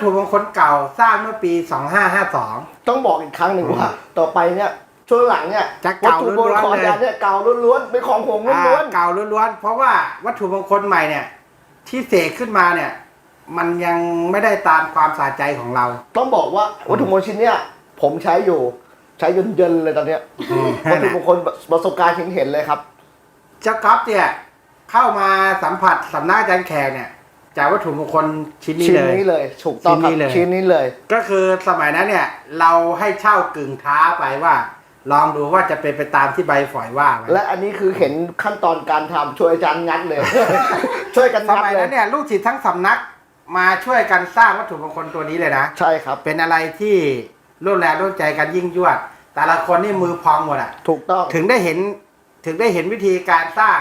นี้ก็เป็นวัตถุมงคลเก่าสร้างเมื่อปี 2552 ต้องบอกอีกครั้งหนึ่งว่า ต่อไปเนี่ยช่วงหลังเนี่ยจะวัตเก่าถุมงคลล้วนๆเลยยันเนี่ยเก่าล้วนๆเป็นของผมอ่าล้วนเก่าล้วนๆเพราะว่าวัตถุมงคลใหม่เนี่ย ที่เสกขึ้นมาเนี่ย มันยังไม่ได้ตามความสาใจของเรา ๆต้องบอกว่าวัตถุมงคลชิ้นเนี่ยผมใช้อยู่ใช้ยนเยินๆเลยตอนเนี้ยวัตถุมงคลประสบการณ์เห็นๆเลยครับ เจ้าก๊อฟเนี่ยเข้ามาสัมผัสสำนักอาจารย์แขกเนี่ย จากวัตถุมงคลชิ้นนี้ชิ้นเลย นี้เลยถูกต้องครับชิ้นนี้เลย ชิ้นนี้เลย ก็คือสมัยนั้นเนี่ย เราให้เช่ากึ่งท้าไปว่า ลองดูว่าจะเป็นไปตามที่ใบฝอยว่าไว้และอันนี้คือเห็นขั้นตอนการทำช่วยอาจารย์งัดเลย ช่วยกันสงัดมัยเลนั้ยนเนี่ยลูกศิษย์ทั้งสำนักมาช่วยกันสร้างวัตถุมงคลตัวนี้เลยนะ ใช่ครับ เป็นอะไรที่ร่วมแรงร่วมใจกันยิ่งยวด แต่ละคนนี่มือพองหมดอะถูกต้อง ถึงได้เห็นถึงได้เห็นวิธีการสร้าง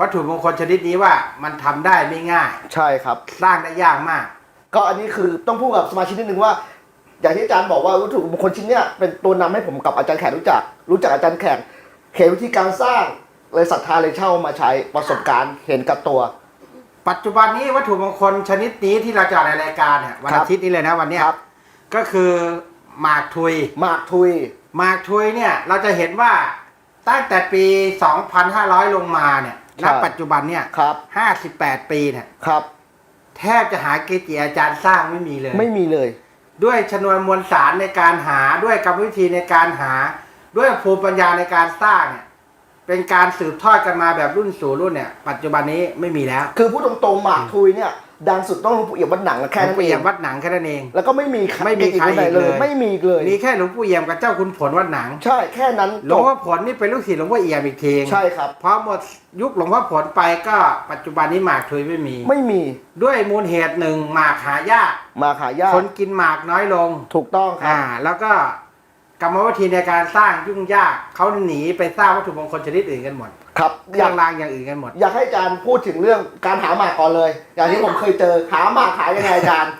วัตถุมงคลชนิดนี้ว่ามันทำได้ไม่ง่าย ใช่ครับ สร้างได้ยากมาก ก็อันนี้คือต้องพูดกับสมาชิกนิดนึงว่า อย่างที่อาจารย์บอกว่าวัตถุมงคลชิ้นเนี้ยเป็นตัวนำให้ผมกับอาจารย์แขกรู้จัก รู้จักอาจารย์แขกเห็นวิธีการสร้างเลยศรัทธาเลยเช่ามาใช้ประสบการณ์เห็นกับตัว ปัจจุบันนี้วัตถุมงคลชนิดนี้ที่เราจะออกในรายการเนี่ยวันครับ อาทิตย์นี้เลยนะวันเนี้ยครับก็คือหมากทุย หมากทุย หมากทุยเนี่ยเราจะเห็นว่าตั้งแต่ปี 2,500 ลงมาเนี่ย ณปัจจุบันเนี่ยครับ58ปีเนี่ยครับ แทบจะหาเกจิอาจารย์สร้างไม่มีเลย ไม่มีเลย ด้วยชนวนมวลสารในการหาด้วยกรรมวิธีในการหา ด้วยภูมิปัญญาในการสร้างเนี่ยเป็นการสืบทอดกันมาแบบรุ่นสู่รุ่นเนี่ย ปัจจุบันนี้ไม่มีแล้ว คือพูดตรงๆหมากทุยเนี่ย ดังสุดต้องหลวงปู่เอี่ยมวัดหนังแค่หลวนั้งนปู่เอเอี่ยงมวัดหนังแค่นั้นเอง แล้วก็ไม่มีไม่มีใครเกจินไหนอีกเลเลยยไม่มีอีกเลย มีแค่หลวงปู่เอี่ยมกับเจ้าคุณผลวัดหนัง ใช่แค่นั้นหลวงพ่อผลนี่เป็นลูกศิษย์หลวงพ่อเอี่ยมอีกทีใช่ครับ พอหมดยุคหลวงพ่อผลไปก็ปัจจุบันนี้หมากทุยไม่มี ไม่มีด้วยมูลเหตุหนึ่งหมากหายากหมากหายากคนกินหมากน้อยลง ถูกต้องครับอ่าแล้วก็กรรมวิธีในการสร้างยุ่งยากเขาหนีไปสร้างวัตถุมงคลชนิดอื่นกันหมด ครับเคอรื่ยาอกงรางอย่างอื่นกันหมด อยากให้อาจารย์พูดถึงเรื่องการหาหมากก่อนเลย อย่างที่ผมเคยเจอหาหมากขายยังไงอาจารย์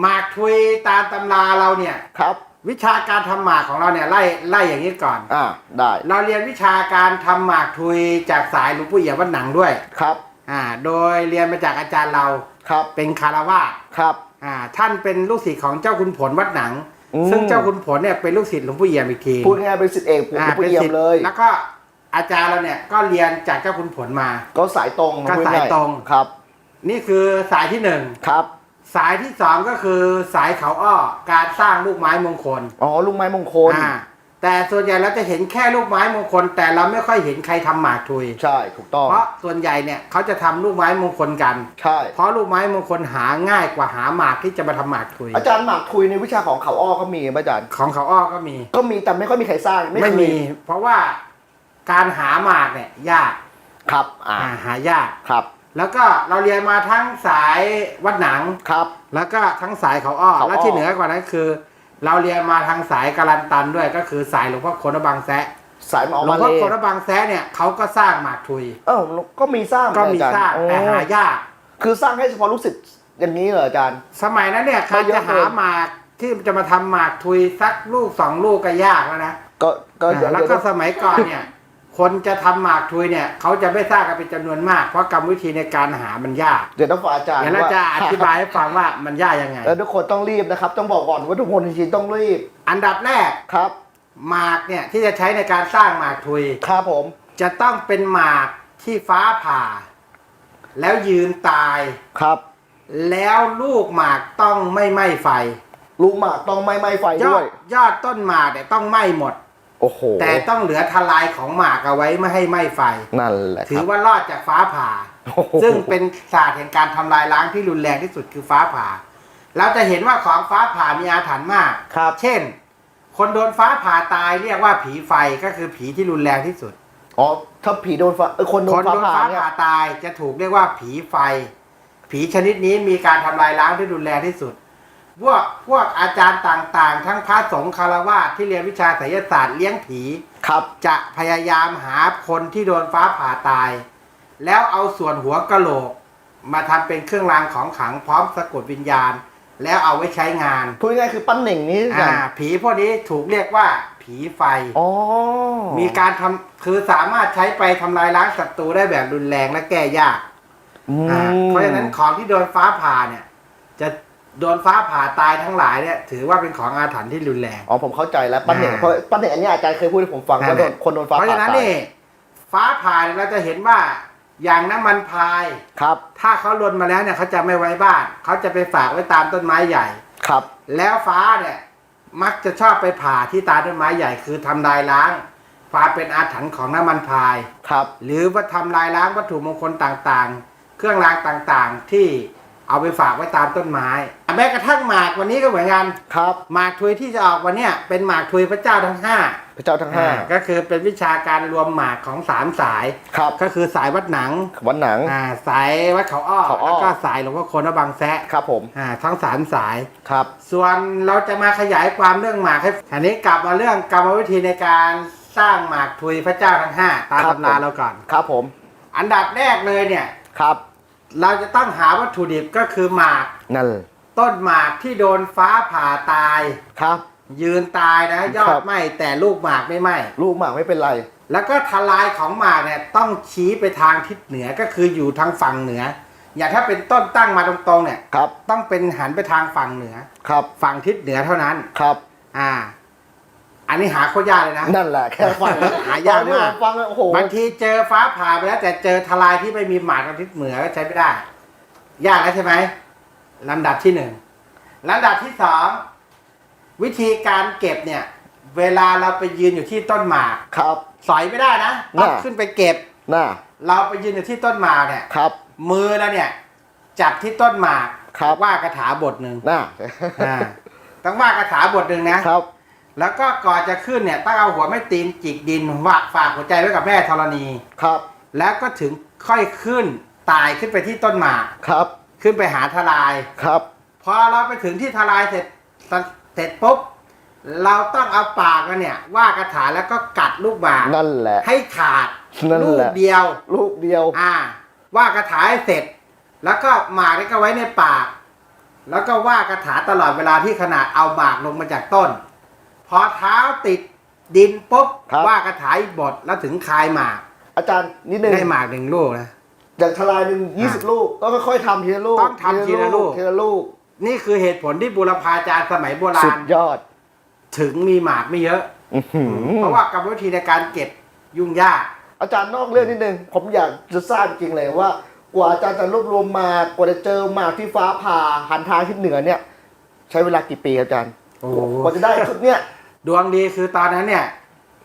หมากทุยตามตำราเราเนี่ย ครับ วิชาการทำหมากของเราเนี่ยไล่ไล่อย่างนี้ก่อน อ่าได้เราเรียนวิชาการทำหมากทุยจากสายหลวงปู่เอี่ยมวัดหนังด้วย ครับอ่า โดยเรียนมาจากอาจารย์เราครับเป็นคารวาสครับอ่า ท่านเป็นลูกศิษย์ของเจ้าคุณผลวัดหนัง อืมซึ่งเจ้าคุณผลเนี่ยเป็นลูกศิษย์หลวงปู่เอี่ยมอีกทีพูดง่ายๆเป็นสิทธิเอกหลวงอ่าปู่เป็นเอี่ยศิมษย์เลย แล้วก็ อาจารย์เราเนี่ยก็เรียนจากเจ้าคุณผลมา ก็สายตรงก็สายตรง ครับ นี่คือสายที่หนึ่งครับ สายที่สองก็คือสายเขาอ้อการสร้างลูกไม้มงคลอ๋อลูกไม้มงคลอ่าแต่ส่วนใหญ่เราจะเห็นแค่ลูกไม้มงคล แต่เราไม่ค่อยเห็นใครทำหมากทุยใช่ถูกต้องเพราะส่วนใหญ่เนี่ยเขาจะทำลูกไม้มงคลกันใช่เพราะลูกไม้มงคลหาง่ายกว่าหาหมากที่จะมาทำหมากทุย อาจารย์หมากทุยในวิชาของเขาอ้อก็มีไหมอาจารย์ของเขาอ้อก็มี ก็มีแต่ไม่ค่อยมีใครสร้างไม่ไม่เคยมี เพราะว่า การหาหมากเนี่ยยากครับอ่าอ่าหายาก ครับ แล้วก็เราเรียนมาทั้งสายวัดหนัง ครับ แล้วก็ทั้งสายเขาอ้อเขาอ้อ และที่เหนือกว่านั้นคือ เราเรียนมาทางสายการันตันด้วยก็คือสายหลวงพ่อโคนบางแซะสายหมอหลวมางเลพ่อโคนบางแซะเนี่ยเขาก็สร้างหมากทุย เออก็มีสร้างก็มีอจย์สร้างโอ้แต่หายาก คือสร้างให้เฉพาะลูกศิษย์อย่างนี้เหรออาจารย์ สมัยนั้นเนี่ยใครไม่เยอะจะหาเกิน หมากที่จะมาทำหมากทุยสักลูกสองลูกก็ยากแล้วนะก็ก็อ่าเดี๋ยวแล้วเดี๋ยวก็สมัยก่อนเนี่ย คนจะทำหมากทุยเนี่ยเขาจะไม่สร้างกันเป็นจำนวนมาก เพราะกรรมวิธีในการหามันยาก เดี๋ยวต้องฝากอาจารย์เดี๋ยวเราว่าจะอธิบายให้ฟังว่ามันยากยังไง แล้วทุกคนต้องรีบนะครับ ต้องบอกก่อนว่าทุกคนจริงๆต้องรีบ อันดับแรกครับหมากเนี่ยที่จะใช้ในการสร้างหมากทุยครับผม จะต้องเป็นหมากที่ฟ้าผ่า แล้วยืนตายครับ แล้วลูกหมากต้องไม่ไหม้ไฟ ลูกหมากต้องไม่ไหม้ไฟยอด้วยดยอดต้นหมากเนี่ยต้องไหม้หมด โอ้โหแต่ต้องเหลือทลายของหมากเอาไว้ไม่ให้ไหม้ไฟ นั่นแหละคถืรัอบว่ารอดจากฟ้าผ่าโอ้โหซึ่งเป็นศาสตร์แห่งการทำลายล้างที่รุนแรงที่สุดคือฟ้าผ่า เราจะเห็นว่าของฟ้าผ่ามีอาถรรพ์มากครับ เช่น คนโดนฟ้าผ่าตายเรียกว่าผีไฟก็คือผีที่รุนแรงที่สุดอ๋อถ้าผีโดนฟ้าเออคนโดคนนฟ้าโดนผ่าฟ้าเนี่ยผ่าตายจะถูกเรียกว่าผีไฟ ผีชนิดนี้มีการทำลายล้างที่รุนแรงที่สุด พวกพวกอาจารย์ต่างๆ ทั้งพระสงฆ์คารวะที่เรียนวิชาไสยศาสตร์เลี้ยงผี ครับ จะพยายามหาคนที่โดนฟ้าผ่าตาย แล้วเอาส่วนหัวกะโหลก มาทำเป็นเครื่องรางของขลังพร้อมสะกดวิญญาณ แล้วเอาไว้ใช้งานพูดง่ายๆคือปั้นเหน่งนี้อาอ่าจารย์ผีพวกนี้ถูกเรียกว่าผีไฟ อ๋อมีการทำคือสามารถใช้ไปทำลายล้างศัตรูได้แบบรุนแรงและแก้ยาก อืม อ่าเพราะฉะนั้นของที่โดนฟ้าผ่าเนี่ย จะ โดนฟ้าผ่าตายทั้งหลายเนี่ยถือว่าเป็นของอาถรรพ์ที่รุนแรง อ๋อผมเข้าใจแล้วปั้นเหน่งอ่า เพราะปั้นเหน่งอันเนี้ยอาจารย์เคยพูดให้ผมฟังนั่ว่านแหโดละนคนโดนฟ้าเพราะผ่าฉะนั้นตายนี่ฟ้าผ่าเนี่ยเราจะเห็นว่าอย่างน้ำมันพาย ครับถ้าเขาลนมาแล้วเนี่ยเขาจะไม่ไว้บ้าน เขาจะไปฝากไว้ตามต้นไม้ใหญ่ ครับแล้วฟ้าเนี่ยมักจะชอบไปผ่าที่ตาต้นไม้ใหญ่ คือทำลายล้างความเป็นอาถรรพ์ของน้ำมันพาย ครับ หรือว่าทำลายล้างวัตถุมงคลต่างๆ เครื่องรางต่างๆ ที่ เอาไปฝากไว้ตามต้นไม้แม้กระทั่งหมากวันนี้ก็เหมือนกันครับหมากทุยที่จะออกวันเนี้ยเป็นหมากทุยพระเจ้าทั้งห้าพระเจ้าทั้งห้าอ่าก็คือเป็นวิชาการรวมหมากของสามสายครับก็คือสายวัดหนังวันหนังอ่าสายวัดเขาอ้อเขาอ้อแล้วก็สายหลวงพ่อโคนวัดบางแซะครับผมอ่าทั้งสามสายครับ ส่วนเราจะมาขยายความเรื่องหมากให้อันนี้กลับมาเรื่องกรรมวิธีในการสร้างหมากทุยพระเจ้าทั้งห้าตามตำราเราก่อนครับผม อันดับแรกเลยเนี่ยครับ เราจะต้องหาวัตถุดิบก็คือหมาก นั่นต้นหมากที่โดนฟ้าผ่าตาย ครับ ยืนตายนะยอครัดบไหมแต่ลูกหมากไม่ไหมลูกหมากไม่เป็นไร แล้วก็ทลายของหมากเนี่ยต้องชี้ไปทางทิศเหนือก็คืออยู่ทางฝั่งเหนือ อย่างถ้าเป็นต้นตั้งมาตรงๆเนี่ยครับ ต้องเป็นหันไปทางฝั่งเหนือ ครับ ฝั่งทิศเหนือเท่านั้น ครับ อ่า อันนี้หาโคตรยากเลยนะนั่นแหละแค่ฟังหายากมากฟังแล้วโอ้โหบางทีเจอฟ้าผ่าไปแล้ว แต่เจอทลายที่ไม่มีหมากทางทิศเหนือก็ใช้ไม่ได้ ยากแล้วใช่ไหมลำดับที่หนึ่งลำดับที่สองวิธีการเก็บเนี่ย เวลาเราไปยืนอยู่ที่ต้นหมากครับสอยไม่ได้นะต้องน่ะขึ้นไปเก็บน่าเราไปยืนอยู่ที่ต้นหมากเนี่ยครับ มือเราเนี่ย จับที่ต้นหมากครับว่ากระถาบทหนึ่งน่าอ่าต้องว่ากระถาบทหนึ่งนะครับ แล้วก็ก่อนจะขึ้นเนี่ยต้องเอาหัวไม่ตีนจิกดินว่าฝากหัวใจไว้กับแม่ธรณี ครับ แล้วก็ถึงค่อยขึ้นตายขึ้นไปที่ต้นหมาก ครับขึ้นไปหาทลาย ครับ พอเราไปถึงที่ทลายเสร็จเสร็จปุ๊บเราต้องเอาปากเราเนี่ย ว่ากระถาแล้วก็กัดลูกหมากนั่นแหละ ให้ขาดนั่นลูแหกละ เดียว ลูกเดียว อ่า ว่ากระถาให้เสร็จ แล้วก็หมากนี่ก็ไว้ในปาก แล้วก็ว่ากระถาตลอดเวลาที่ขนาดเอาหมากลงมาจากต้น พอเท้าติดดินปุ๊บครับ ว่ากระถาอีกบทแล้วถึงคายหมากอาจารย์นิดนึงได้หมากหนึ่งลูกนะ อย่างทลายหนึ่งยี่สิบลูกก็ค่อยๆทำทีละลูกต้องทำทีละลูก ทีละลูกนี่คือเหตุผลที่บุรพาจารย์สมัยโบราสุณ ดยอด ถึงมีหมากไม่เยอะ อื้อหือเพราะว่ากรรมวิธีในการเก็บยุ่งยาก อาจารย์นอกเรื่องนิดนึง ผมอยากจะทราบจริงเลยว่า กว่าอาจารย์จะรวบรวมหมากกว่าจะเจอหมากที่ฟ้าผ่าหันทางทิศเหนือเนี่ย ใช้เวลากี่ปีครับอาจารย์โอ้โห กว่าจะได้ชุดเนี้ย ดวงดีคือตอนนั้นเนี่ย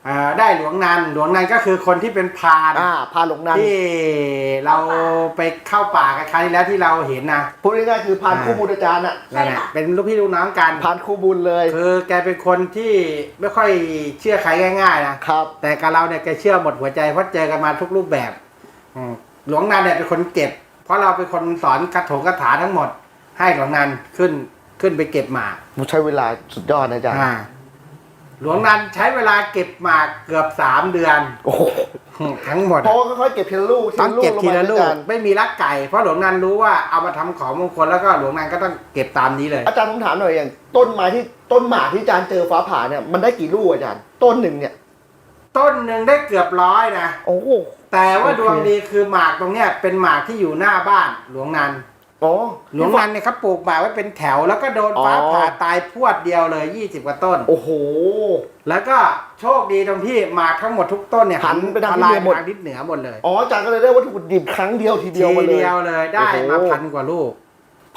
เอ่อได้หลวงนันหลวงนันก็คือคนที่เป็นพรานอ่าพาหลงนันที่เราไปเข้าป่ากันครั้งที่แล้วที่เราเห็นนะพูดง่ายๆคือพานอ่าคู่บุญอาจารย์อะนั่นแหละเป็นลูกพี่ลูกน้องกัน พานคู่บุญเลยคือแกเป็นคนที่ไม่ค่อยเชื่อใครง่ายๆนะครับ แต่กับเราเนี่ยแกเชื่อหมดหัวใจเพราะเจอกันมาทุกรูปแบบอืมหลวงนันเนี่ยเป็นคนเก็บ เพราะเราเป็นคนสอนกระถงกระถาทั้งหมด ให้หลวงนันขึ้นขึ้นไปเก็บหมากผมใช้เวลาสุดยอดนะอาจารย์ อ่า หลวงนันใช้เวลาเก็บหมากเกือบสามเดือน โอ้โหทั้งหมด เพราะว่าค่อยๆเก็บทีละลูกต้องเก็บทีละลูงกมาอาจารย์ไม่มีลักไก่ เพราะหลวงนันรู้ว่าเอามาทำของมงคลแล้วก็หลวงนันก็ต้องเก็บตามนี้เลย อาจารย์ผมถามหน่อยอย่าง ต้นไม้ที่ต้นหมากที่อาจารย์เจอฟ้าผ่าเนี่ยมันได้กี่ลูกอาจารย์ ต้นหนึ่งเนี่ย ต้นหนึ่งได้เกือบร้อยนะ โอ้โห แต่ว่าโอเค ดวงดีคือหมากตรงเนี้ยเป็นหมากที่อยู่หน้าบ้านหลวงนัน อ๋อหลวงนันเนี่ยเขาปลูกหมากไว้เป็นแถว แล้วก็โดนฟ้าอ๋อ ผ่าตายพรวดเดียวเลย 20 กว่าต้น โอ้โห แล้วก็โชคดีตรงที่หมากทั้งหมดทุกต้นเนี่ยหันไปทางทลายทิศเหนือหมด ทางทิศเหนือหมดเลยอ๋ออาจารย์ก็เลยได้วัตถุดิบครั้งเดียวทีเดียวมาทีเลย เดียวเลยได้โอ้โห มาพันกว่าลูก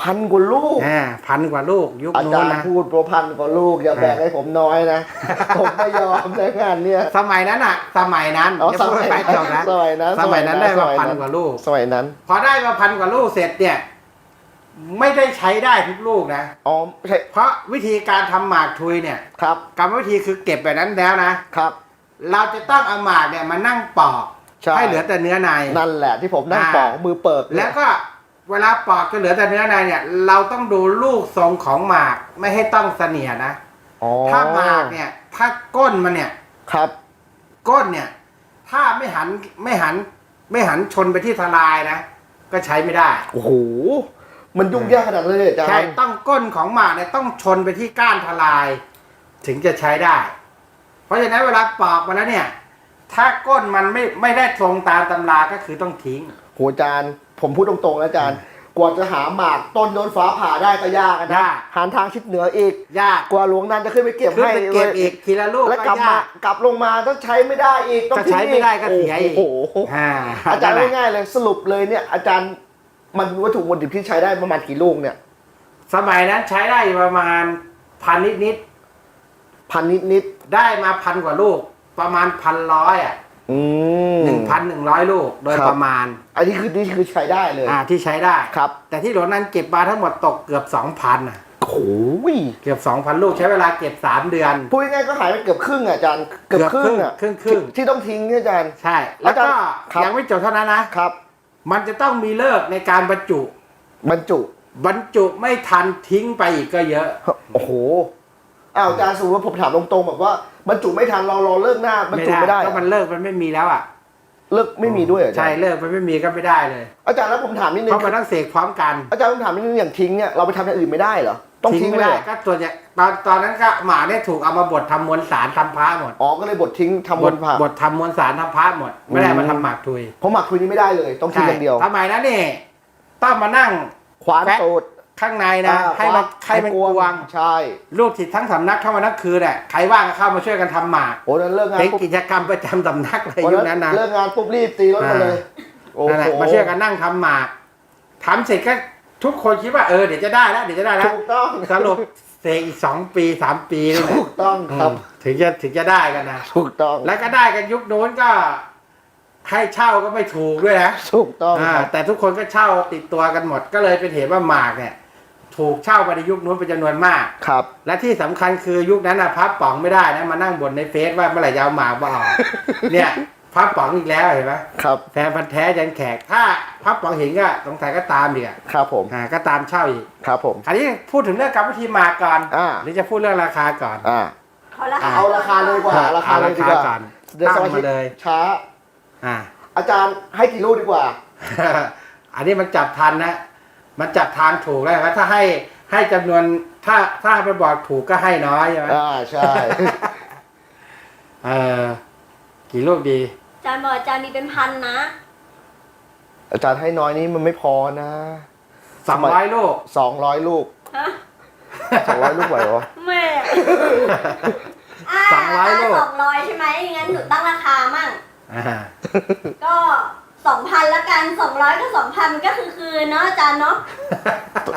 พันกว่าลูก อ่าพันกว่าลูกยุคอานู้จานรย์นะ พูดโปรพันกว่าลูกอย่าแบ่งให้ผมน้อยนะ ผมไม่ยอมในงานเนี้ยสมัยนั้นอะสมัยนั้นอ๋ออย่าสพูดมัยไปนั้นจบนะสมัยนั้นสมัยนั้นได้มาสยพันกว่าลูก สมัยนั้น พอได้มาพันกว่าลูกเสร็จเนี่ย ไม่ได้ใช้ได้ทุกลูกนะ อ๋อใช่เพราะวิธีการทำหมากทุยเนี่ย ครับกรรมวิธีคือเก็บแบบนั้นแล้วนะ ครับ เราจะต้องเอาหมากเนี่ยมานั่งปอกใช่ ให้เหลือแต่เนื้อใน นั่นแหละที่ผมนั่งอ่า ปอกมือเปิดเนี่ยแล้วก็เวลาปอกจะเหลือแต่เนื้อในเนี่ย เราต้องดูลูกทรงของหมากไม่ให้ต้องเสนียดนะ อ๋อถ้าหมากเนี่ย ถ้าก้นมันเนี่ย ครับ ก้นเนี่ย ถ้าไม่หันไม่หันไม่หันชนไปที่ทลายนะ ก็ใช้ไม่ได้ โอ้โห มันยุ่งยากขนาดนั้นเลยอาจารใช่ย์ต้องก้นของหมากเนี่ยต้องชนไปที่ก้านทลาย ถึงจะใช้ได้ เพราะฉะนั้นเวลาปอกมาแล้วเนี่ย ถ้าก้นมันไม่ไม่ได้ทรงตามตำราก็คือต้องทิ้ง โหอาจารย์ ผมพูดตรงๆนะอาจารย์ กว่าจะหาหมากต้นโดนฟ้าผ่าได้ก็ยากอะยานะกหันทางชิดเหนืออีก ยากกว่าหลวงนันจะขึ้นไปเก็บขึ้นให้ไปเก็บอีกทีละลูกแล้วกก็ลับมายาก กลับลงมาต้องใช้ไม่ได้อีกต้องก็ใช้ไม่ได้ก็เสียอีก โอ้โหอ่าอาจารย์นั่นแหละง่ายๆเลยสรุปเลยเนี่ยอาจารย์ มันวัตถุมวลดิบที่ใช้ได้ประมาณกี่ลูกเนี่ย สมัยนั้นใช้ได้อยู่ประมาณพันนิดนิดพันนิดนิดๆได้มาพันกว่าลูก ประมาณพันร้อยอะๆอืม หนึ่งพันหนึ่งร้อยลูกโดยครับ ประมาณ อันนี้คือนี่คือใช้ได้เลยอ่าที่ใช้ได้ ครับแต่ที่หลวงนั้นเก็บมาทั้งหมดตกเกือบสองพันอะ โอ้ยเกือบสองพันลูกใช้เวลาเก็บสามเดือน พูดง่ายๆก็หายไปเกือบครึ่งอะอาจารย์เกือบครึ่งอะครึ่งครึ่ง ที่ที่ต้องทิ้งเนี่ยอาจารย์ ใช่ แล้วก็อาจารย์ครับ ยังไม่จบเท่านั้นนะครับ มันจะต้องมีเลิกในการบรรจุ บรรจุ บรรจุไม่ทันทิ้งไปอีกก็เยอะ โอ้โหอ้าวอาจารย์สมมติว่าผมถามตรงๆแบบว่าบรรจุไม่ทันเรารอเลิกหน้าบรรจุไม่ได้ก็มันเลิกมันไม่มีแล้วอะ เลิกไม่มีด้วยเหรออาจาใช่รย์เลิกมันไม่มีก็ไม่ได้เลยอาจารย์แล้วผมถามนิดนึเพงราะมันต้องเสกพร้อมกัน อาจารย์ผมถามนิดนึงอย่างทิ้งเนี่ยเราไปทำอย่างอื่นไม่ได้เหรอ ต้องทิ้งไม่ไม่ได้ได้ก็ส่วนใหญ่ตอนตอนนั้นก็หมาเนี่ยถูกเอามาบดทำมวลสารทำพระหมดอ๋อก็เลยบดทิ้งทำบบดนผ่า บดทำมวลสารทำพระหมด ไม่ได้อืม มาทำหมากทุยเพราะหมักคุยนี้ไม่ได้เลย ต้องทิ้งอย่างเดียวทำไมนะนี่ต้องมานั่งขวานแฟะ ตูดข้างในนะอ่าให้มันขวาให้มันกวงใช่ลูกศิษย์ทั้งสำนักเข้ามาทั้งคืนน่ะใครว่างก็เข้ามาช่วยกันทำหมากโอ้นั้นเลิกงานเป็นปุ๊บกิจกรรมประจำสำนักเลยวันยุคนั้นนะ เลิกงานปุ๊บรีบตีรถมาเลย โอ้นั่นแหละโหมาช่วยกันนั่งทำหมากทำเสร็จก็ ทุกคนคิดว่าเออเดี๋ยวจะได้แล้วเดี๋ยวจะได้แล้วถูกต้องสรุปเสกอีกสองปีสามปีนี่แหละถูกต้องครับอืมถึงจะถึงจะได้กันนะถูกต้อง แล้วก็ได้กันยุคโน้นก็ ให้เช่าก็ไม่ถูกด้วยนะถูกต้องอ่าครับแต่ทุกคนก็เช่าติดตัวกันหมดก็เลยเป็นเหตุว่าหมากเนี่ย ถูกเช่าไปในยุคนู้นเป็นจำนวนมากครับ และที่สำคัญคือยุคนั้นนะพับป๋องไม่ได้นะมานั่งบ่นในเฟซว่าเมื่อไหร่จะเอาหมากมาออกเนี่ย พับป๋องอีกแล้วเห็นไหมครับ แฟนพันธ์แท้ยันแขก ถ้าพับป๋องเห็นก็สงสัยก็ตามอีกอะครับผม อ่าก็ตามเช่าอีกครับผมอันนี้พูดถึงเรื่องกรรมวิธีหมากก่อนอ่า หรือจะพูดเรื่องราคาก่อน อ่าเอาละค่ะเอาราคาเลยดีกว่า ราคาเลยดีกว่าก่อนเดี๋ยวตั้สงมาชิมากเลย ช้า อ่า อาจารย์ให้กี่ลูกดีกว่า อันนี้มันจับทันนะ มันจับทางถูกแล้วนะถ้าให้ให้จำนวนถ้าถ้าไปบอกถูกก็ให้น้อยใช่ไหมอ่า ใช่ เออกี่ลูกดีอา จารย์บอกอาจารย์มีเป็นพันนะ อาจารย์ให้น้อยนี้มันไม่พอนะสองร้อยลูกสองร้อยลูกฮะสองร้อยลูกไหววะแม่อ่าสองร้อยลูก สองร้อยใช่ไหมงั้นหนูตั้งราคามั่ง อ่าก็สองพันละกันสองร้อยก็สองพันก็คือคืนเนาะอาจารย์เนาะ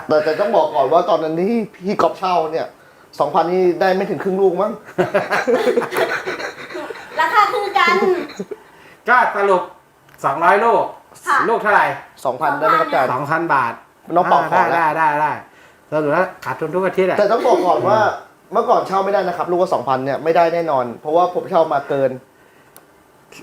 แต่แต่ต้องบอกก่อนว่าตอนนั้นที่พี่กอบเช่าเนี่ยสองพันนี่ได้ไม่ถึงครึ่งลูกมั้ง ราคาคือกัน ก็สรุปสองร้อยลูกค่ะ ลูกเท่าไหร่สองพันได้ไหมครับอาจารย์ สองพันบาทน้องเป่าขอได้แล้ว ได้ได้ได้สรุปแล้วขาดทุนทุกอาทิตย์อะแต่ต้องบอกก่อนว่าเมื่อก่อนเช่าไม่ได้นะครับ ลูกละสองพันเนี่ยไม่ได้แน่นอน เพราะว่าผมเช่ามาเกิน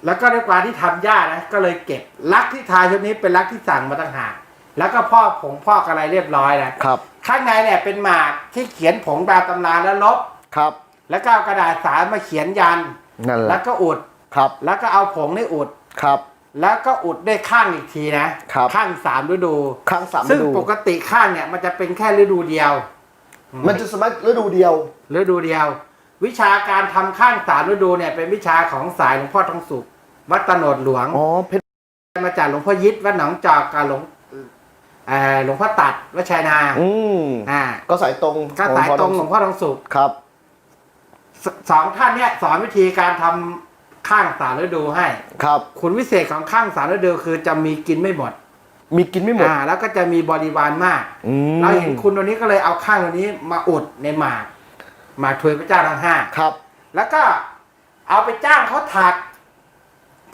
แล้วก็ด้วยความที่ทำยากนะก็เลยเก็บลักที่ทายชุดนี้เป็นลักที่สั่งมาต่างหากแล้วก็พอกผงพอกอะไรเรียบร้อยนะครับ ข้างในเนี่ยเป็นหมากที่เขียนผงตามตำราแล้วลบ ครับ แล้วก็เอากระดาษสารมาเขียนยัน นั่นแหแล้ละ วก็อุด ครับ แล้วก็เอาผงนี่อุด ครับ แล้วก็อุดด้วยข้างอีกทีนะครับข้างสามฤดูครั้งสามซึ่งฤดูปกติข้างเนี่ยมันจะเป็นแค่ฤดูเดียว มันจะสามารถฤดูเดียว ฤดูเดียว วิชาการทำข้างสามฤดูเนี่ยเป็นวิชาของสายหลวงพ่อทองสุข วัดตโนดหลวง อ๋อเพชรมาจากหลวงพ่อยิดวัดหนองจอกกับหลวงเอ่อหลวงพ่อตัดวัดชัยนาอืมอ่าก็สายตรงก็สายตรงหลวงพ่อทองสุข ครับสสองท่านเนี่ยสอนวิธีการทำ ข้างสามฤดูให้ ครับ คุณวิเศษของข้างสามฤดูคือจะมีกินไม่หมดมีกินไม่หมด อ่าแล้วก็จะมีบริวารมากอืมเราเห็นคุณตัวนี้ก็เลยเอาข้างตัวนี้มาอุดในหมากหมากถวยพระเจ้าทั้งห้าครับ แล้วก็เอาไปจ้างเขาถัก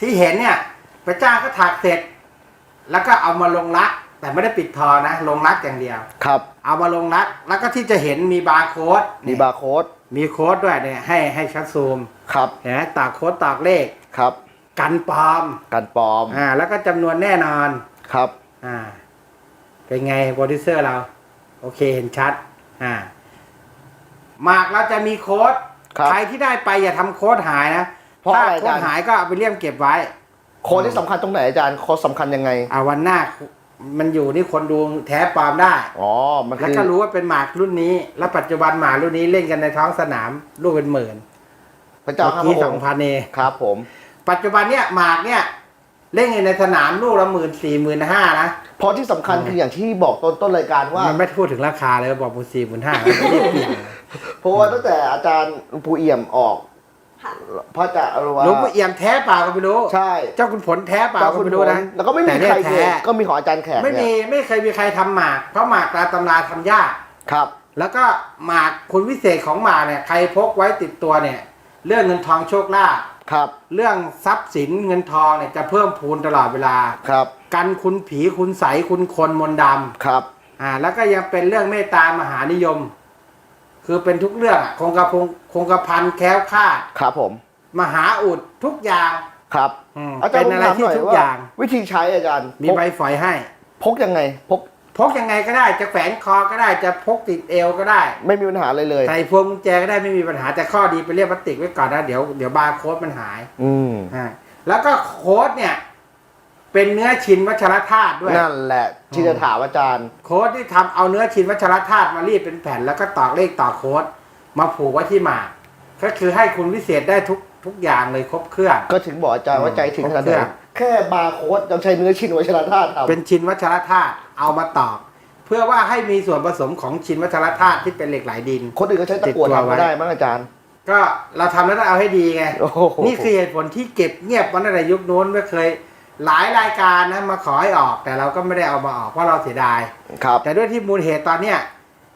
ที่เห็นเนี่ยไปจ้างเขาถักเสร็จ แล้วก็เอามาลงรัก แต่ไม่ได้ปิดทอนะลงรักอย่างเดียว ครับ เอามาลงรัก แล้วก็ที่จะเห็นมีบาร์โค้ดมีบาร์โค้ด มีโค้ดด้วยเนี่ยให้ให้ชัดซูมครับเห็นไหมตากโค้ดตากเลขครับ กันปลอมกันปลอมอ่าแล้วก็จำนวนแน่นอนครับอ่าเป็นไงโปรดิวเซอร์เรา โอเคเห็นชัดอ่าหมากเราจะมีโค้ดครับ ใครที่ได้ไปอย่าทำโค้ดหายนะเพราะถ้าอะไรโค้ดอาจารย์ หายก็เอาไปเลี่ยมเก็บไว้ โค้ดที่สำคัญตรงไหนอาจารย์โค้ดสำคัญยังไง อ่าวันหน้า มันอยู่นี่คนดูแท้ปลอมได้ อ๋อ มันแล้วคือก็รู้ว่าเป็นหมากรุ่นนี้ แล้วปัจจุบันหมากรุ่นนี้เล่นกันในท้องสนามลูกเป็นหมื่นพระเจ้าเมื่อข้าพกี้ระสอองงค์พันเองครับผม ปัจจุบันเนี่ยหมากเนี่ยเล่นในสนามลูกละหมื่นสี่หมื่นห้านะ เพราะที่สำคัญคืออย่างที่บอกตอนต้นรายการว่า มันไม่พูดถึงราคาเลยบอกหมื่นสี่หมื่นห้าไม่ได้เปลี่ยน เพราะว่าตั้งแต่อาจารย์หลวงปู่เอี่ยมออก ค่ะ พระอาจารย์อรุวาหลวงปู่เอี่ยมแท้เปล่าก็ไม่รู้ ใช่เจ้าคุณผลแท้เปล่าก็ไม่รู้นะแล้วก็ไม่มีแต่เนี่ยใครเทแท้ก็มีของอาจารย์แขกไม่มีเนี่ยไม่เคยมีใครทำหมาก เพราะหมากตามตำราทำยากครับ แล้วก็หมากคุณวิเศษของหมากเนี่ยใครพกไว้ติดตัวเนี่ย เรื่องเงินทองโชคลาภครับ เรื่องทรัพย์สินเงินทองเนี่ยจะเพิ่มพูนตลอดเวลาครับ กันคุณผีคุณใสคุณคนมนต์ดครับำอ่าแล้วก็ยังเป็นเรื่องเมตตามหานิยม คือเป็นทุกเรื่องอะคงกระพงคงกระพันแคล้วคลาด ครับผมมหาอุดทุกอย่างครับอืมอาจารเป็ย์นผมอะไรถามหที่น่อยทุกว่าอย่าง วิธีใช้อาจารย์มีพกใบฝอยให้ พกยังไงพกพกยังไงก็ได้จะแฝงคอก็ได้จะพกติดเอวก็ได้ ไม่มีปัญหาอะไรเลย ใส่พวงกุญแจก็ได้ไม่มีปัญหาแต่ข้อดีไปเรียกพลาสติกไว้ก่อนนะเดี๋ยวเดี๋ยวบาร์โค้ดมันหายอืม อ่าแล้วก็โค้ดเนี่ย เป็นเนื้อชินวัชรธาตุด้วย นั่นแหละที่จะถามอาจารย์ โค้ดที่ทำเอาเนื้อชินวัชรธาตุมารีดเป็นแผ่น แล้วก็ตอกเลขต่อโค้ดมาผูกไว้ที่หมากก็คือให้คุณวิเศษได้ทุกทุกอย่างเลยครบเครื่อง ก็ถึงบอกอาจารย์ว่าใจถึงขนาดครบเครื่ไหอนงแค่บาร์โค้ดยังใช้เนื้อชิ้นวัชรธาตุทำเป็นชินวัชรธาตุเอามาตอก เพื่อว่าให้มีส่วนผสมของชินวัชรธาตุที่เป็นเหล็กไหลดิน คนอื่นก็ใช้ตะกั่วติดตัวไว้ทำก็ได้มั้งอาจารย์ ก็เราทำแล้วต้องเอาให้ดีไงโอ้โหนี่คือเหตุผลที่เก็บเงียบมาตั้งแต่ยุคโน้นไม่เคย หลายรายการนะมาขอให้ออกแต่เราก็ไม่ได้เอามาออกเพราะเราเสียดาย ครับ แต่ด้วยที่มูลเหตุตอนเนี้ย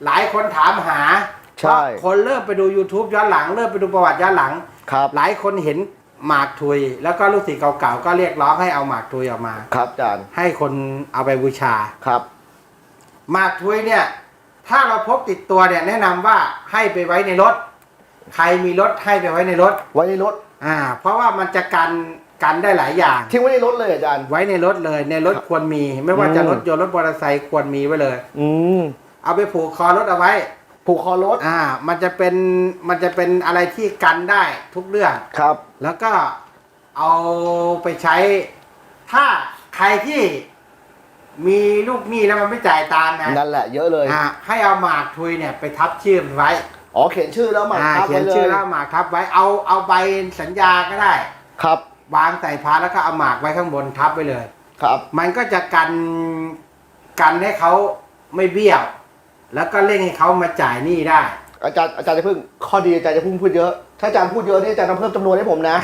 หลายคนถามหาใช่ เพราะคนเริ่มไปดู YouTube ย้อนหลัง เริ่มไปดูประวัติย้อนหลัง ครับ หลายคนเห็นหมากทุย แล้วก็ลูกศิษย์เก่าๆก็เรียกร้องให้เอาหมากทุยออกมา ครับอาจารย์ ให้คนเอาไปบูชา ครับ หมากทุยเนี่ย ถ้าเราพกติดตัวเนี่ยแนะนำว่าให้ไปไว้ในรถ ใครมีรถให้ไปไว้ในรถ ไว้ในรถ อ่า เพราะว่ามันจะกัน กันได้หลายอย่าง ทิ้งไว้ในรถเลยอาจารย์ ไว้ในรถเลย ในรถควรมี ไม่ว่าจะอืมรถยนต์รถมอเตอร์ไซค์ควรมีไว้เลย อืมเอาไปผูกคอรถเอาไว้ ผูกคอรถอ่า มันจะเป็นมันจะเป็นอะไรที่กันได้ทุกเรื่อง ครับ แล้วก็เอาไปใช้ ถ้าใครที่มีลูกหนี้แล้วมันไม่จ่ายตังค์นะนั่นแหละเยอะเลยอ่าให้เอาหมากทุยเนี่ยไปทับชื่อมันไว้อ๋อเขียนชื่อแล้วหมาอ่าทับเขียไว้นเลชื่อยแล้วหมากทับไว้เอาเอาใบสัญญาก็ได้ ครับ วางใส่พานแล้วก็เอาหมากไว้ข้างบนทับไว้เลย ครับ มันก็จะกันกันให้เขาไม่เบี้ยว แล้วก็เร่งให้เขามาจ่ายหนี้ได้ อาจารย์อาจารย์จะเพิ่งข้อดีอาจารย์จะเพิ่งพูดเยอะ ถ้าอาจารย์พูดเยอะนี่อาจารย์ต้องเพิ่มจำนวนให้ผมนะ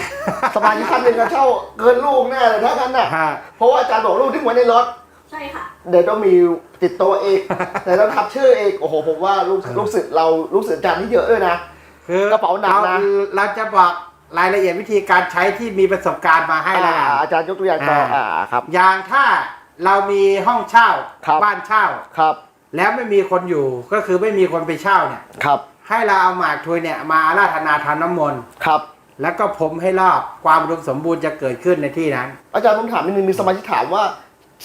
สมาชิกท่านหนึ่งก็เช่าเกินลูกแน่เลยถ้างั้นน่ะฮะ เพราะว่าอาจารย์บอกลูกที่ไว้ในรถ ใช่ค่ะ เดี๋ยวต้องมีติดตัวเอกแต่ต้องทับชื่อเอกโอ้โหผมว่าลูกลูกศิษย์เราลูกศิษย์อาจารย์นี่เยอะด้วยนะ คือกระเป๋าหนักนะ เราเราจะบอก รายละเอียดวิธีการใช้ที่มีประสบการณ์มาให้แล้วกันอ่าอาจารย์ยกตัวอย่างต่ออ่าครับ อย่างถ้าเรามีห้องเช่าครับ บ้านเช่า ครับแล้วไม่มีคนอยู่ก็คือไม่มีคนไปเช่าเนี่ย ครับให้เราเอาหมากทุยเนี่ยมาอาราธนาทานน้ำมนต์ครับแล้วก็พรมให้รอบความอุดมสมบูรณ์จะเกิดขึ้นในที่นั้น อาจารย์ผมถามนิดนึงมีสมาชิกถามว่า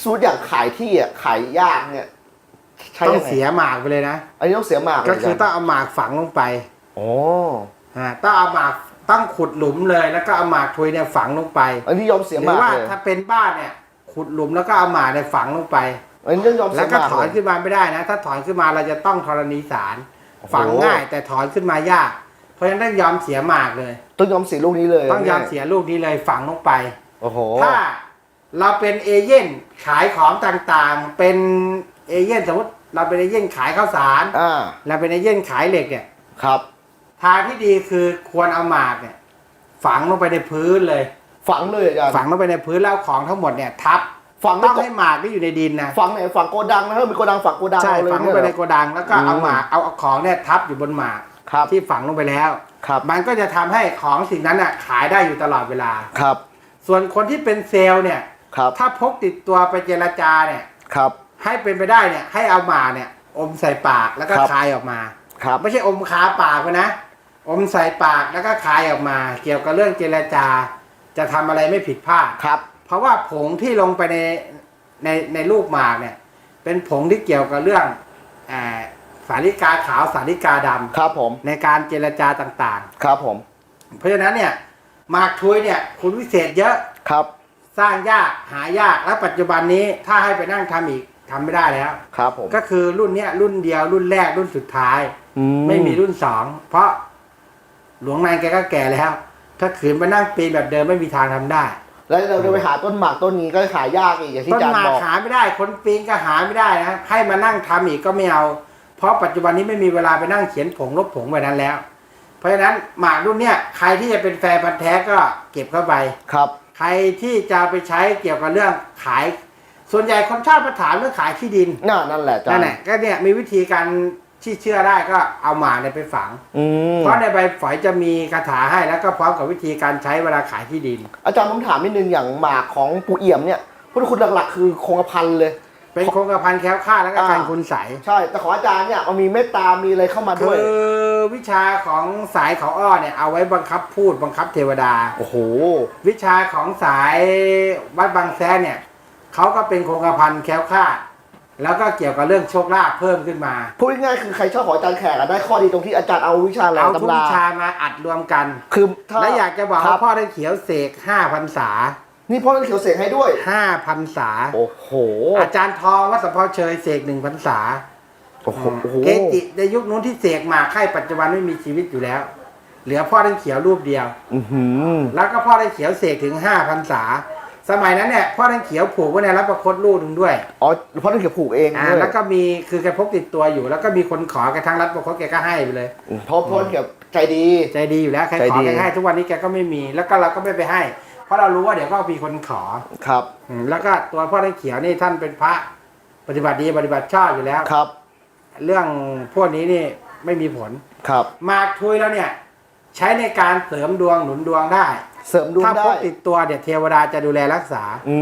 สูตรอย่างขายที่อะขายยากเนี่ยใช้ต้อยังงไงเสียหมากไปเลยนะ อันนี้ต้องเสียหมากเลยก็คืออาต้จาอรงย์เอาหมากฝังลงไปโอ้ อ่าต้องเอาหมาก ต้องขุดหลุมเลยแล้วก็เอาหมากทุยเนี่ยฝังลงไปอันนี้ยอมเสียหหรืมาอกว่าเลยถ้าเป็นบ้านเนี่ย ขุดหลุมแล้วก็เอาหมากเนี่ยฝังลงไป อันนี้ต้องยอมเสีแล้ยวหก็มากถอนเลยขึ้นมาไม่ได้นะ ถ้าถอนขึ้นมาเราจะต้องธรณีสารโอ้โห ฝังง่าย แต่ถอนขึ้นมายาก เพราะฉะนั้นต้องยอมเสียหมากเลย ต้องยอมเสียลูกนี้เลยต้องยอมเสียลูกนี้เลยฝังลงไป โอ้โหถ้าเราเป็นเอเย่นขายของต่างๆ เป็นเอเย่นสมมติเราเป็นเอเย่นขายข้าวสารอ่าเราเป็นเอเย่นขายเหล็กเนี่ย ครับ ทางที่ดีคือควรเอาหมากเนี่ยฝังลงไปในพื้นเลย ฝังเลยอาจารย์ ฝังลงไปในพื้นแล้วเอาของทั้งหมดเนี่ยทับฝังต้ไม่องตกให้หมากที่อยู่ในดินนะฝังไหนฝังโกดังนะถ้ามีโกดังฝังโกดังใช่เอาเลยฝังลเนี่งยไปเหรในอโกดังแล้วก็เอาอืม หมากเอาเอาของเนี่ยทับอยู่บนหมากครับที่ฝังลงไปแล้ว ครับมันก็จะทำให้ของสิ่งนั้นอะขายได้อยู่ตลอดเวลา ครับส่วนคนที่เป็นเซลล์เนี่ย ครับถ้าพกติดตัวไปเจรจาเนี่ย ครับ ให้เป็นไปได้เนี่ยให้เอาหมากเนี่ย อมใส่ปากแล้วก็ครับ คายออกมา ครับ ไม่ใช่อมคาปากไปนะ อมใส่ปากแล้วก็คายออกมา เกี่ยวกับเรื่องเจรจา จะทำอะไรไม่ผิดพลาด ครับ เพราะว่าผงที่ลงไปในในในลูกหมากเนี่ย เป็นผงที่เกี่ยวกับเรื่องอาสาริกาขาวสาริกาดำครับผม ในการเจรจาต่างครับผม ๆ เพราะฉะนั้นเนี่ยหมากทุยเนี่ยคุณวิเศษเยอะครับ สร้างยากหายากและปัจจุบันนี้ถ้าให้ไปนั่งทำอีกทำไม่ได้แล้ว ครับผมก็คือรุ่นเนี้ยรุ่นเดียวรุ่นแรกรุ่นสุดท้าย อืไม่มีรุ่นสองเพราะ หลวงนายแกก็แก่แล้ว ถ้าขืนไปนั่งปีนแบบเดิมไม่มีทางทำได้ แล้วเราจะไปหาต้นหมากต้นนี้ก็หายากอีกอย่างที่ต้นอาจารหย์มากบอก หาไม่ได้ คนปีนก็หาไม่ได้นะให้มานั่งทำอีกก็ไม่เอา เพราะปัจจุบันนี้ไม่มีเวลาไปนั่งเขียนผงลบผงไว้นั้นแล้ว เพราะฉะนั้นหมากรุ่นเนี้ยใครที่จะเป็นแฟนพันธ์แท้ก็เก็บเข้าไป ครับ ใครที่จะไปใช้เกี่ยวกับเรื่องขาย ส่วนใหญ่คนชอบมาถามเรื่องขายที่ดิน น่า นั่นแหละอาจารนั่นย์ แหละก็เนี่ยมีวิธีการ ที่เชื่อได้ก็เอาหมากเนี่ยไปฝัง อืมเพราะในใบฝอยจะมีคาถาให้แล้วก็พร้อมกับวิธีการใช้เวลาขายที่ดิน อาจารย์ผมถามนิดนึงอย่างหมากของปู่เอี่ยมเนี่ยพุทธคุณหลักๆ คือคงกระพันเลย เป็นโครงกระพันแคล้วคลาดแล้วก็อ่าการคุณใสใช่แต่ของอาจารย์เนี่ยมันมีเมตตามีอะไรเข้ามาคืด้วยอวิชาของสายเขาอ้อเนี่ยเอาไว้บังคับพูดบังคับเทวดา โอ้โห วิชาของสายวัดบางแสนเนี่ยเขาก็เป็นโครงกระพันแคล้วคลาด แล้วก็เกี่ยวกับเรื่องโชคลาภเพิ่มขึ้นมา พูดง่ายๆคือใครชอบของอาจารย์แขกอะได้ข้อดีตรงที่อาจารย์เอาวิชาอะไรเอาทุกตำราวิชามาอัดรวมกัน คือถ้าและอยากจะบอกครัว่าพ่อได้เขียวเสกห้าพันษานี่พ่อท่านเขียวเสกให้ด้วยห้าพันษา โอ้โหอาจารย์ทองวัดสะเพาเชยเสกหนึ่งพันษาโอ้โหโอ้โหเกจิในยุคนู้นที่เสกมาไข่ปัจจุบันไม่มีชีวิตอยู่แล้ว เหลือพ่อได้เขียวรูปเดียว อื้อหือ แล้วก็พ่อได้เขียวเสกถึงห้าพันษา สมัยนั้นเนี่ยพ่อได้เขียวผูกไว้ในรับประคตลูกหนึ่งด้วยอ๋อพ่อท่านเขียวผูกเองอ่าด้วยแล้วก็มีคือแกพกติดตัวอยู่ แล้วก็มีคนขอแกทั้งรับประคตแกก็ให้ไปเลย เพราะพ่อท่านเขียวใจดี ใจดีอยู่แล้วใครใจขอดี แกให้ทุกวันนี้แกก็ไม่มีแล้วก็เราก็ไม่ไปให้ เพราะเรารู้ว่าเดี๋ยวก็มีคนขอครับ อืมแล้วก็ตัวพ่อได้เขียวนี่ท่านเป็นพระปฏิบัติดีปฏิบัติชอบอยู่แล้ว ครับ เรื่องพวกนี้นี่ไม่มีผล ครับ หมากทุยแล้วเนี่ย ใช้ในการเสริมดวงหนุนดวงได้ เสริมดวงถ้าพได้กติดตัวเนี่ยเทวดาจะดูแลรักษา อื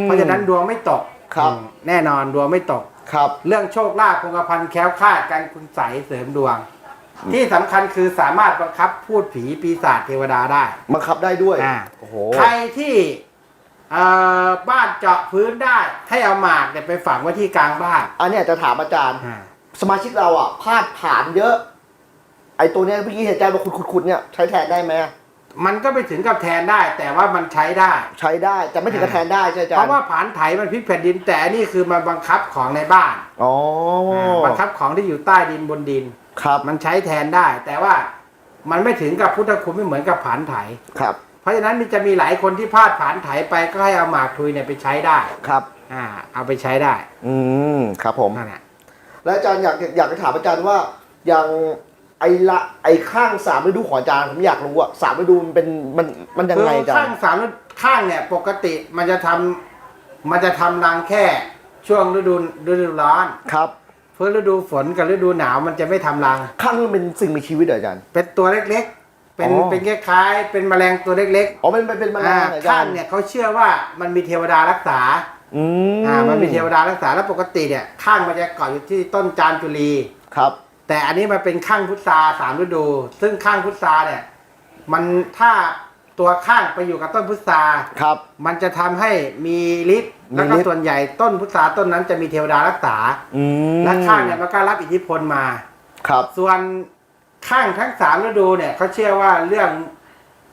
ม เพราะฉะนั้นดวงไม่ตกครับ อืมแน่นอนดวงไม่ตก ครับ เรื่องโชคลาภคงกระพันแคล้วคลาดการคุณใสยเสริมดวง ที่สำคัญคือสามารถบังคับพูดผีปีศาจเทวดาได้ บังคับได้ด้วย อ่า โอ้โห ใครที่เอ่อบ้านเจาะพื้นได้ ให้เอาหมากเนี่ยไปฝังไว้ที่กลางบ้านอันเนี้ยจะถามอาจารย์ อ่าสมาชิกเราอะพลาดผ่านเยอะ ไอตัวเนี้ยเมื่อกี้เห็นอาจารย์บอกขุดๆๆเนี่ยใช้แทนได้ไหม มันก็ไปถึงกับแทนได้ แต่ว่ามันใช้ได้ ใช้ได้แต่ไม่ถึงกับแทนได้ใช่ไหมอาจารย์เพราะว่าผานไถมันพลิกแผ่นดิน แต่อันนี่คือมันบังคับของในบ้านอ๋ออบังคับของที่อยู่ใต้ดินบนดิน ครับมันใช้แทนได้ แต่ว่ามันไม่ถึงกับพุทธคุณไม่เหมือนกับผานไถ ครับเพราะฉะนั้นมันจะมีหลายคนที่พลาดผานไถไปก็ให้เอาหมากทุยเนี่ยไปใช้ได้ครับ อ่าเอาไปใช้ได้อืมครับผม นั่นแหละ แล้วอาจารย์อยากอยากจะถามอาจารย์ว่าอย่าง ไอละไอข้างสามฤดูของอาจารย์ผมอยากรู้อะสามฤดูมันเป็นมันมันยังคือไงอาจารข้างย์สามข้างเนี่ยปกติมันจะทำมันจะทำรังแค่ช่วงฤดูฤดูร้อนครับเพื่อฤดูฝนกับฤดูหนาวมันจะไม่ทำรัง ข้างนี้มันเป็นสิ่งมีชีวิตเหรออาจารย์ เป็นตัวเล็กๆ เป็นอ๋อ เป็นคล้ายๆเป็นแมลงตัวเล็กอ๋อมันเป็นเป็นแมๆลอ่างเหรออาข้าจางรย์เนี่ยเขาเชื่อว่ามันมีเทวดารักษาอืมอ่ามันมีเทวดารักษาแล้วปกติเนี่ยข้างมันจะเกาะอยู่ที่ต้นจามจุลี ครับ แต่อันนี้มันเป็นข้างพุทราสามฤดู ซึ่งข้างพุทราเนี่ย มันถ้าตัวข้างไปอยู่กับต้นพุทราครับ มันจะทำให้มีฤทธิ์มีแล้วก็ฤทธิ์ ส่วนใหญ่ต้นพุทราต้นนั้นจะมีเทวดารักษา อืมและข้างเนี่ยมันก็รับอิทธิพลมา ครับ ส่วนข้างทั้งสามฤดูเนี่ยเขาเชื่อว่าเรื่อง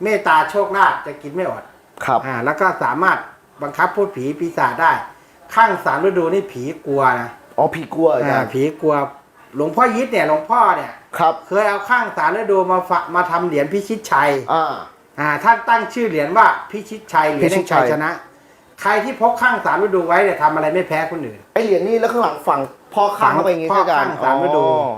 เมตตาโชคลาภจะกินไม่อด ครับ อ่าแล้วก็สามารถบังคับพูดผีปีศาจได้ ข้างสามฤดูนี่ผีกลัวนะอ๋อผีกลัวอาจาอ่ารย์ผีกลัว หลวงพ่อยิดเนี่ยหลวงพ่อเนี่ย ครับเคยเอาข้างสามฤดูมาฝะมาทำเหรียญพิชิตชัยอ่า อ่าท่านตั้งชื่อเหรียญว่าพิชิตชัยเหรียญพิชิแห่ตงชัชัย ยชนะ ใครที่พกข้างสามฤดูไว้เนี่ยทำอะไรไม่แพ้คนอื่น ไอเหรียญนี่แล้วข้างหลังฝั่งพ่อข้างเข้าไปอย่างงี้พ่อใช่ไหมอาจารย์ข้างสามฤดู อ๋อ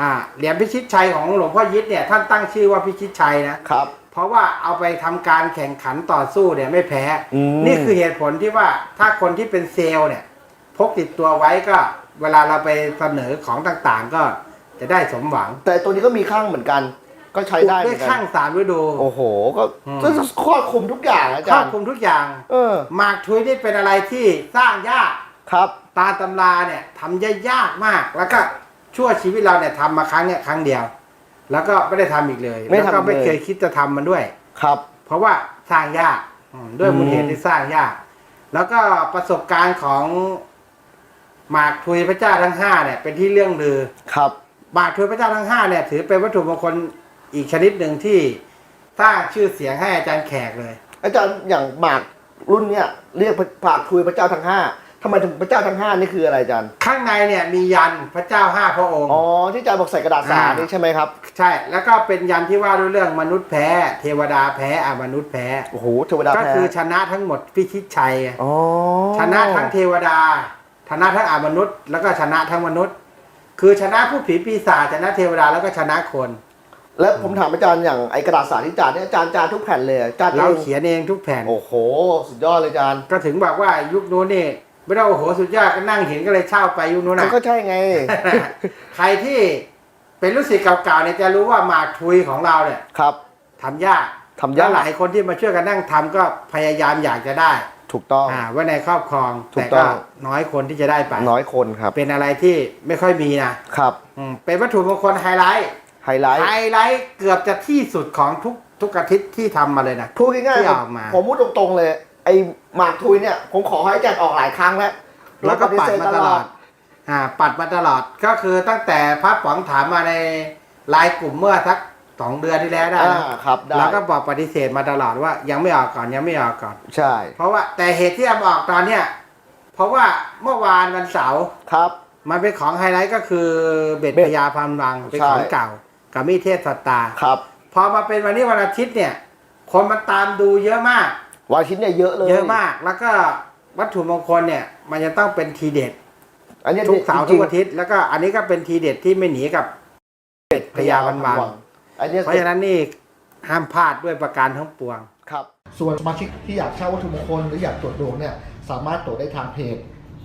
อ่าเหรียญพิชิตชัยของหลวงพ่อยิดเนี่ยท่านตั้งชื่อว่าพิชิตชัยนะ ครับ เพราะว่าเอาไปทำการแข่งขันต่อสู้เนี่ยไม่แพ้ อืม นี่คือเหตุผลที่ว่าถ้าคนที่เป็นเซลล์เนี่ย พกติดตัวไว้ก็ เวลาเราไปเสนอของต่างๆ ก็จะได้สมหวังแต่ตัวนี้ก็มีข้างเหมือนกัน ก็ใช้ได้เหด้มืวยอนกัข้านงสามฤดู โอ้โห ก็อืม ก็ครอบคลุมทุกอย่างอาครจาอรบย์คลุมทุกอย่างเออหมากทุยนี่เป็นอะไรที่สร้างยาก ครับ ตาตำราเนี่ยทำยยากมาก แล้วก็ชั่วชีวิตเราเนี่ยทำมาครั้งเนี่ยครั้งเดียว แล้วก็ไม่ได้ทำอีกเลยไม่แล้วทำก็ไม่เลย เคยคิดจะทำมันด้วย ครับ เพราะว่าสร้างยากอืมด้วยอืมมูลเหตุที่สร้างยาก แล้วก็ประสบการณ์ของ หมากทุยพระเจ้าทั้งห้าเนี่ยเป็นที่เรื่องลือครับ หมากทุยพระเจ้าทั้งห้าเนี่ยถือเป็นวัตถุมงคลอีกชนิดหนึ่งที่สร้างชื่อเสียงให้อาจารย์แขกเลย อาจารย์อย่างหมากรุ่นเนี้ยเรียกผากทุยพระเจ้าทั้งห้าทำไมถึงพระเจ้าทั้งห้านี่คืออะไรอาจารย์ ข้างในเนี่ยมียันพระเจ้าห้าพระองค์ อ๋อที่อาจารย์บอกใส่กระดาษสาอ่านี่นี่ใช่ไหมครับ ใช่ แล้วก็เป็นยันที่ว่าด้วยเรื่องมนุษย์แพ้ เทวดาแพ้อมนุษย์แพ้ โอ้โหเทวดาก็แพ้คือชนะทั้งหมดพิชิตชัย อ๋อชนะทั้งเทวดา ชนะทั้งอมนุษย์ แล้วก็ชนะทั้งมนุษย์ คือชนะผู้ผีปีศาจชนะเทวดาแล้วก็ชนะคน แล้วผมถามอาจารย์อย่างไอกระดาษสาที่อาจารย์เนี่ยอาจารย์อาจารย์ทุกแผ่นเลยอาจารย์เราเองเขียนเองทุกแผ่น โอ้โห สุดยอดเลยอาจารย์ก็ถึงบอกว่ายุคนู้นนี่ไม่ได้โอ้โหสุดยอดก็นั่งเห็นก็เลยเช่าไปยุคนู้นมันนะก็ใช่ไง ใครที่เป็นลูกศิษย์เก่าๆเนี่ยจะรู้ว่าหมากทุยของเราเนี่ยครับทำยากทำยาก แล้วหลายคนที่มาช่วยกันนั่งทำก็พยายามอยากจะได้ ถูกต้อง อ่าไว้ในครอบครองถูกแต่ต้ก็อง น้อยคนที่จะได้ไป น้อยคนครับเป็นอะไรที่ไม่ค่อยมีนะครับอืมเป็นวัตถุมงคลไฮไลท์ ไฮไลท์ไฮไลท์เกือบจะที่สุดของทุกทุกอาทิตย์ที่ทำมาเลยนะ พูดง่ายที่ๆออกมา ผมพูดตรงๆเลย ไอหมากทุยเนี่ย ผมขอให้อาจารย์ออกหลายครั้งแล้วแล้วก็ปฏิปัดเสธมาตลอด อ่า ปัดมาตลอดก็คือตั้งแต่พระป๋องถามมาในไลน์กลุ่มเมื่อสัก สองเดือนที่แล้วได้อ่านะครับได้แล้วก็บอกปฏิเสธมาตลอดว่ายังไม่ออกก่อนยังไม่ออกก่อน ใช่เพราะว่าแต่เหตุที่เอามาออกตอนเนี้ยเพราะว่าเมื่อวานวันเสาร์ครับ มันเป็นของไฮไลท์ก็คือเบ็ดเบ็ดพญาพันวังเป็นใช่ของเก่ากับมีเทศสัตตาครับ พอมาเป็นวันนี้วันอาทิตย์เนี่ย คนมาตามดูเยอะมาก วาชิ้นเนี่ยเยอะเลยเยอะมาก แล้วก็วัตถุมงคลเนี่ย มันจะต้องเป็นทีเด็ด อันเนี้ยทุกเสาร์จทุริกงๆอาทิตย์แล้วก็อันนี้ก็เป็นทีเด็ดที่ไม่หนีกับ เป็ดพญาพันวัง อันเนี้ยเพราะฉะนั้นนี่ห้ามพลาดด้วยประการทั้งปวง ครับ ส่วนสมาชิกที่อยากเช่าวัตถุมงคลหรืออยากตรวจดวงเนี่ยสามารถตรวจได้ทางเพจ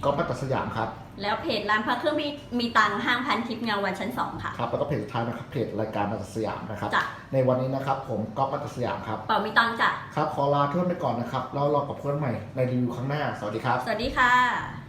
ก๊อฟมัตตสยามครับ แล้วเพจร้านพระเครื่องมีมีตังค์ห้างพันทิพย์เงาวันชั้นสองค่ะ ครับแล้วก็เพจสุดท้ายนะครับเพจรายการมัตตสยามนะครับ จ้ะ ในวันนี้นะครับผมก๊อฟมัตตสยามครับ เป่ามีตังค์จ้ะ ครับขอลาเพื่อนไปก่อนนะครับแล้วรอกับเพื่อนใหม่ในรีวิวครั้งหน้า สวัสดีครับ สวัสดีค่ะ